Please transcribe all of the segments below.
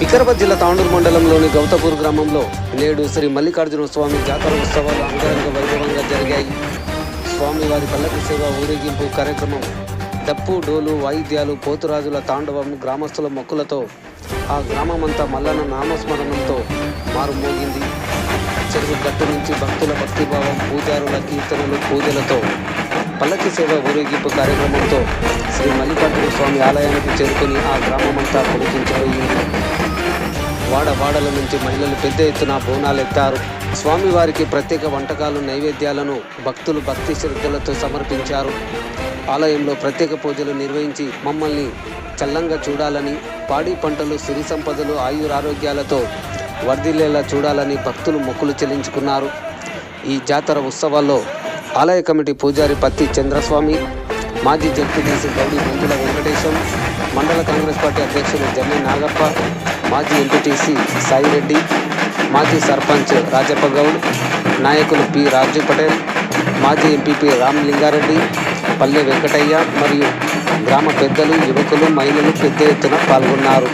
వికారాబాద్ జిల్లా తాండూరు మండలంలోని గౌతపూర్ గ్రామంలో నేడు శ్రీ మల్లికార్జున స్వామి జాతర ఉత్సవాలు అంగరంగ వైభవంగా జరిగాయి. స్వామివారి పల్లకి సేవ ఊరేగింపు కార్యక్రమం డప్పు డోలు వాయిద్యాలు పోతురాజుల తాండవం గ్రామస్తుల మొక్కులతో ఆ గ్రామమంతా మల్లన నామస్మరణంతో మారుమోగింది చెరువు గట్టు నుంచి భక్తుల భక్తిభావం పూజారుల కీర్తనలు పూజలతో పల్లకి సేవ ఊరేగింపు కార్యక్రమంతో శ్రీ మల్లికార్జున స్వామి ఆలయానికి చేరుకుని ఆ గ్రామమంతా పొడిగించిపోయింది వాడవాడల నుంచి మహిళలు పెద్ద ఎత్తున బోనాలు ఎత్తారు. స్వామివారికి ప్రత్యేక వంటకాలు నైవేద్యాలను భక్తులు భక్తి శ్రద్ధలతో సమర్పించారు. ఆలయంలో ప్రత్యేక పూజలు నిర్వహించి మమ్మల్ని చల్లంగా చూడాలని పాడి పంటలు సిరి సంపదలు ఆయురారోగ్యాలతో వర్ధిల్లేలా చూడాలని భక్తులు మొక్కులు చెల్లించుకున్నారు. ఈ జాతర ఉత్సవాల్లో ఆలయ కమిటీ పూజారి పత్తి చంద్రస్వామి మాజీ జడ్పీటీసీ గౌడి మంజుల వెంకటేశం మండల కాంగ్రెస్ పార్టీ అధ్యక్షులు జమ్మి నాగప్ప మాజీ ఎంపీటీసీ సాయిరెడ్డి మాజీ సర్పంచ్ రాజప్ప గౌడ్ నాయకులు పి రాజు పటేల్ మాజీ ఎంపీపీ రామ్ లింగారెడ్డి పల్లె వెంకటయ్య మరియు గ్రామ పెద్దలు యువకులు మహిళలు పెద్ద ఎత్తున పాల్గొన్నారు.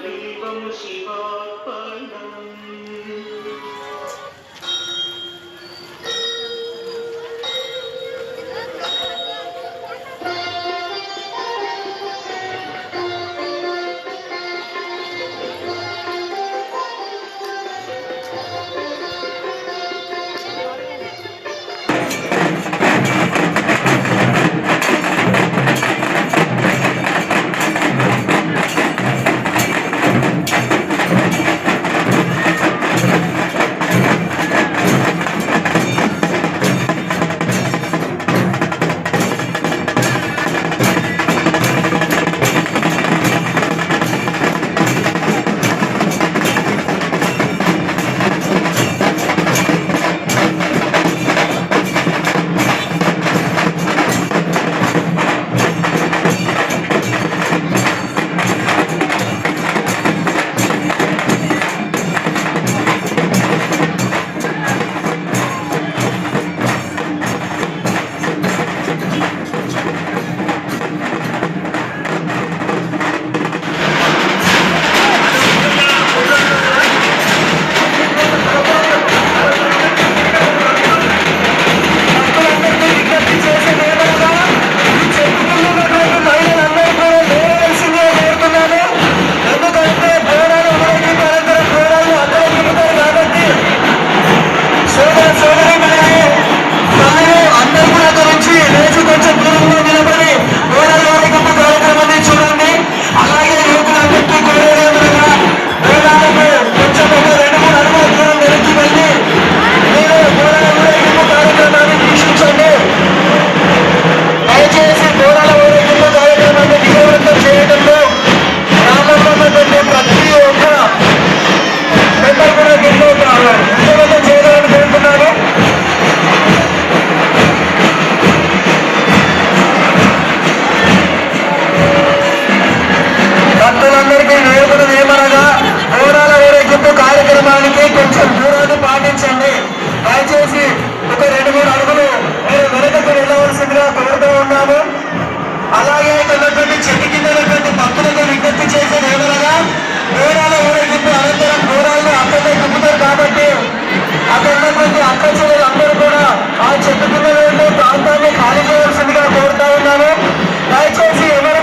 एकमेवं शिवार्पणम् అక్క చెల్లెలు అందరూ కూడా ఆ చెట్టు కింద ప్రాంతాన్ని ఖాళీ చేయాల్సిందిగా కోరుతా ఉన్నాను. దయచేసి ఎవరు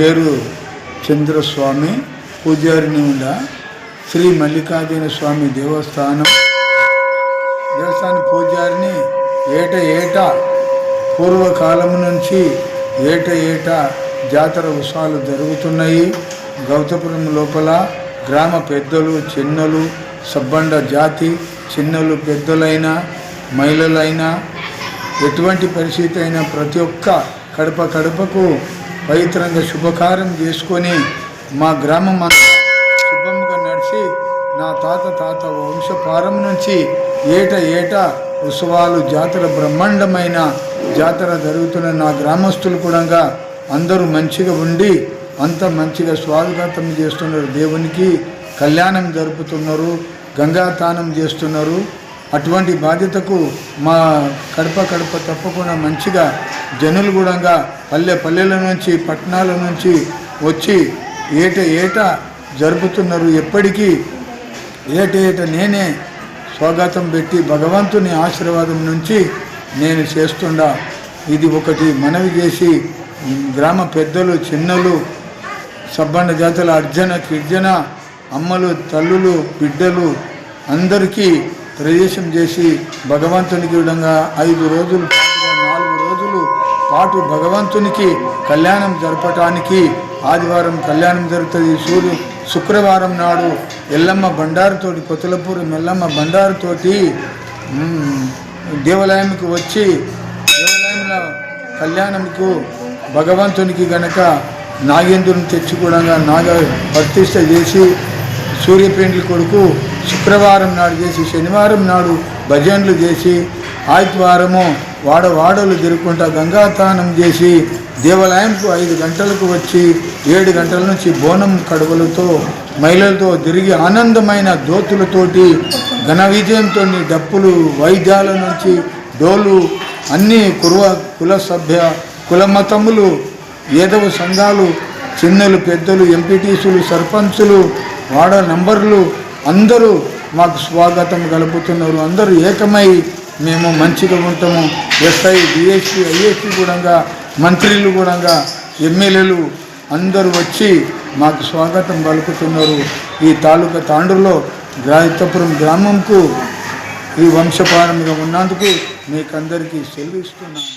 పేరు చంద్రస్వామి. పూజారిని ఉండ శ్రీ మల్లికార్జున స్వామి దేవస్థానం. దేవస్థాన పూజారిని ఏట ఏట పూర్వకాలం నుంచి ఏట ఏట జాతర ఉత్సవాలు జరుగుతున్నాయి. గౌతపురం లోపల గ్రామ పెద్దలు చిన్నలు సబ్బండ జాతి చిన్నలు పెద్దలైన మహిళలైనా ఎటువంటి పరిస్థితి అయినా ప్రతి ఒక్క కడప కడపకు పవిత్రంగా శుభకార్యం చేసుకొని మా గ్రామం అంతా శుభంగా నడిచి నా తాత తాత వంశపారం నుంచి ఏట ఏట ఉత్సవాలు జాతర బ్రహ్మాండమైన జాతర జరుగుతున్న నా గ్రామస్తులు కూడా అందరూ మంచిగా ఉండి అంత మంచిగా స్వాగతం చేస్తున్నారు. దేవునికి కళ్యాణం జరుపుతున్నారు గంగాతానం చేస్తున్నారు. అటువంటి బాధ్యతకు మా కడప కడప తప్పకుండా మంచిగా జనులు కూడా పల్లె పల్లెల నుంచి పట్టణాల నుంచి వచ్చి ఏట ఏట జరుపుతున్నారు. ఎప్పటికీ ఏట ఏట నేనే స్వాగతం పెట్టి భగవంతుని ఆశీర్వాదం నుంచి నేను చేస్తుండా. ఇది ఒకటి మనవి చేసి గ్రామ పెద్దలు చిన్నలు సబ్బండ జాతుల అర్జన కిర్జన అమ్మలు తల్లులు బిడ్డలు అందరికీ ప్రవేశం చేసి భగవంతునికి విధంగా ఐదు రోజులు పాటు భగవంతునికి కళ్యాణం జరపటానికి ఆదివారం కళ్యాణం జరుగుతుంది. సూర్యు శుక్రవారం నాడు ఎల్లమ్మ బండారుతోటి కొత్తలపూరి ఎల్లమ్మ బండారుతోటి దేవాలయంకి వచ్చి దేవాలయంలో కళ్యాణంకు భగవంతునికి గనక నాగేంద్రుని తెచ్చి కూడా నాగ ప్రతిష్ట చేసి సూర్యపేండ్లి కొడుకు శుక్రవారం నాడు చేసి శనివారం నాడు భజనలు చేసి ఆదివారము వాడ వాడలు తిరుగుకుంటా గంగాతానం చేసి దేవాలయంకు ఐదు గంటలకు వచ్చి ఏడు గంటల నుంచి బోనం కడవలతో మహిళలతో తిరిగి ఆనందమైన దోతులతోటి ఘన విజయంతో డప్పులు వైద్యాల నుంచి డోలు అన్ని కుర్వ కుల సభ్య కుల మతములు ఏదవ సంఘాలు చిన్నలు పెద్దలు ఎంపీటీసులు సర్పంచులు వాడ నంబర్లు అందరూ మాకు స్వాగతం గలుపుతున్నారు. అందరూ ఏకమై మేము మంచిగా ఉంటాము. ఎస్ఐ డిఎస్పీ ఐఎస్పీ కూడా మంత్రులు కూడా ఎమ్మెల్యేలు అందరూ వచ్చి మాకు స్వాగతం పలుకుతున్నారు. ఈ తాలూకా తాండూరులో గాయతపురం గ్రామంకు ఈ వంశపారంగా ఉన్నందుకు మీకందరికీ సెలవిస్తున్నాను.